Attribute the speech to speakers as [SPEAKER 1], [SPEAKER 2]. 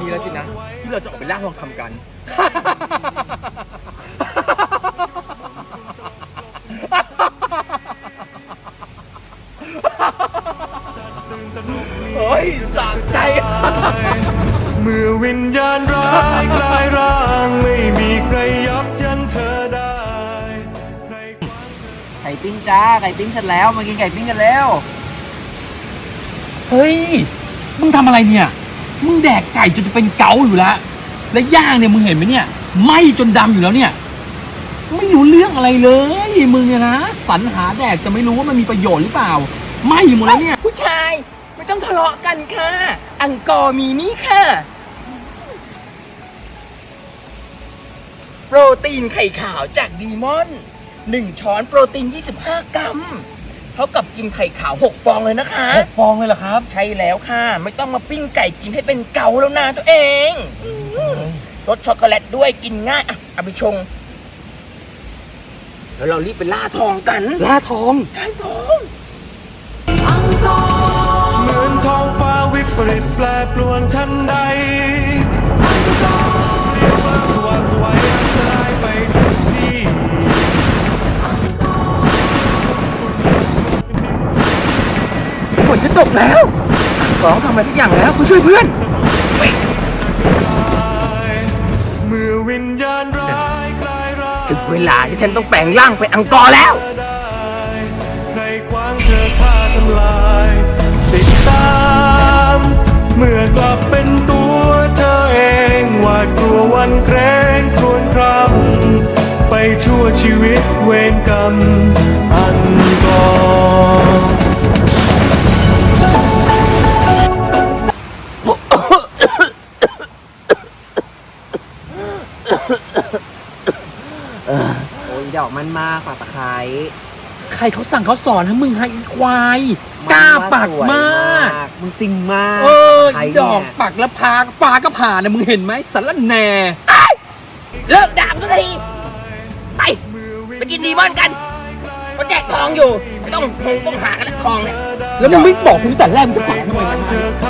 [SPEAKER 1] ที่เราจะออกไปล่าทองคำกัน เฮ้ยสะใจ
[SPEAKER 2] เมื่อวิญญาณร้ายกลายร่างไม่มีใครยับยั้งเธอได้ใคร
[SPEAKER 3] ไก่ปิ้งจ้า ไก่ปิ้งเสร็จแล้ว มากินไก่ปิ้งกันแล้ว
[SPEAKER 1] เฮ้ย มึงทำอะไรเนี่ย มึงแดกไก่จนจะเป็นเกาอยู่แล้ว และย่างเนี่ยมึงเห็นไหมเนี่ยไหมจนดำอยู่แล้วเนี่ย ไม่รู้เรื่องอะไรเลยมึงเนี่ยนะสรรหาแดกจะไม่รู้ว่ามันมีประโยชน์หรือเปล่าไหม้หมดแล้วเนี่ย
[SPEAKER 4] ผู้ชายไม่ต้องทะเลาะกันค่ะ อังกอร์มีนี่ค่ะ โปรตีนไข่ขาวจากดีมอน 1 ช้อนโปรตีน 25 กรัม ท่ากับกินไข่ขาว 6 ฟองเลยนะคะ
[SPEAKER 1] หกฟองเลยเหรอครับ
[SPEAKER 4] ใช่แล้วค่ะ ไม่ต้องมาปิ้งไก่กินให้เป็นเกาแล้วนะตัวเองอืมรสช็อกโกแลตด้วยกินง่ายอะเอาไปชง แล้วเรารีบไปล่าทองกัน
[SPEAKER 1] ล่าทอง
[SPEAKER 4] ใช่ทอง
[SPEAKER 2] เหมือนท้องฟ้าวิปริตแปรปรวนทันใด
[SPEAKER 4] จะตกแล้วสองทำอะไรสักอย่างแล้วคุณช่วยเพื่อน
[SPEAKER 2] เมื่อวิญญาณร้ายกลายร่าง
[SPEAKER 4] ถึงเวลาที่ฉันต้องแปลงร่างเป็นอังกอร์แล้ว
[SPEAKER 2] ได้ใครขวางเธอฆ่าทำลาย ติดตาม เมื่อกลับเป็นตัวเธอเองหวาดกลัววันเกรงครวญครำไปชั่วชีวิตเวรกรรมอั
[SPEAKER 3] โอ้ยดอกมันมากป่าตะไคร้
[SPEAKER 1] ใครเขาสั่งเขาสอนให้มึงให้อีควายกล้าปักมาก
[SPEAKER 3] มึงซิงมาก
[SPEAKER 1] เออ
[SPEAKER 3] ตะไคร้
[SPEAKER 1] ดอก
[SPEAKER 3] เนี่ย
[SPEAKER 1] ปักแล้วพาฟ้าก็ผ่านะมึงเห็นไหมสารแหน่
[SPEAKER 4] เลิกด่าสักทีไปไปกินดีมอนกันเขาแจกทองอยู่ไม่ต้องคงต้องหากันแล้วทองเนี่ย
[SPEAKER 1] แล้วมึงไม่บอกกูตั้งแต่แรกมึงจะปักทำไม
[SPEAKER 2] ขวาง
[SPEAKER 1] วะ